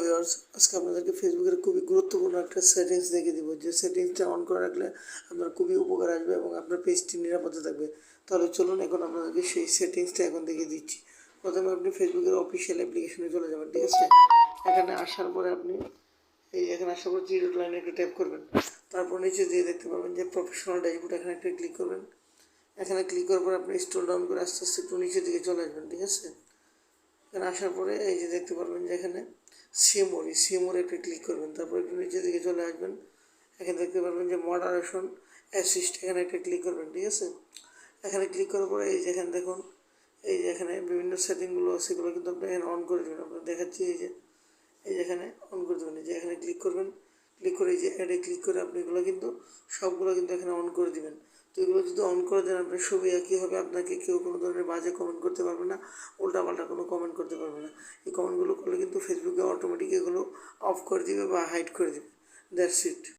Viewers আজকে আপনাদেরকে ফেসবুকের খুবই গুরুত্বপূর্ণ একটা সেটিংস দেখে দিব। যে সেটিংসটা অন করে রাখলে আপনার খুবই উপকার আসবে এবং আপনার পেজটি নিরাপদে থাকবে। তাহলে চলুন এখন আপনাদেরকে সেই সেটিংসটা এখন দেখে দিচ্ছি। প্রথমে আপনি ফেসবুকের অফিসিয়াল অ্যাপ্লিকেশনে চলে যাবেন, ঠিক আছে? এখানে আসার পরে আপনি এই এখানে আসার পর জিরো লাইনে একটা ট্যাপ করবেন। তারপর নিচে দিয়ে দেখতে পাবেন যে প্রফেশনাল ড্যাশবোর্ড এখানে একটা ক্লিক করবেন। এখানে ক্লিক করার পর আপনি স্ক্রল ডাউন করে আস্তে আস্তে একটু নিচের দিকে চলে আসবেন, ঠিক আছে? এখানে আসার পরে এই যে দেখতে পারবেন যে এখানে সিএমওর সিমোর একটা ক্লিক করবেন, তারপর একটু নিচের দিকে চলে আসবেন। এখানে দেখতে পারবেন যে মডারেশন অ্যাসিস্ট এখানে একটা ক্লিক করবেন, ঠিক আছে? এখানে ক্লিক করার পরে এই যে এখানে দেখুন, এই যে এখানে বিভিন্ন সেটিংগুলো সেগুলো কিন্তু আপনি এখানে অন করে দেবেন। আপনার দেখাচ্ছি এই যে এই যে এখানে অন করে দেবেন, এই যে এখানে ক্লিক করবেন। ক্লিক করে যে অ্যাডে ক্লিক করে আপনি এগুলো কিন্তু সবগুলো কিন্তু এখানে অন করে দিবেন। তো এগুলো যদি অন করে দেন, আপনার সুবিধা একই হবে, আপনাকে কেউ কোনো ধরনের বাজে কমেন্ট করতে পারবে না, উল্টাপাল্টা কোনো কমেন্ট করতে পারবে না। এই কমেন্টগুলো করলে কিন্তু ফেসবুকে অটোমেটিক এগুলো অফ করে দিবে বা হাইড করে দিবে। That's it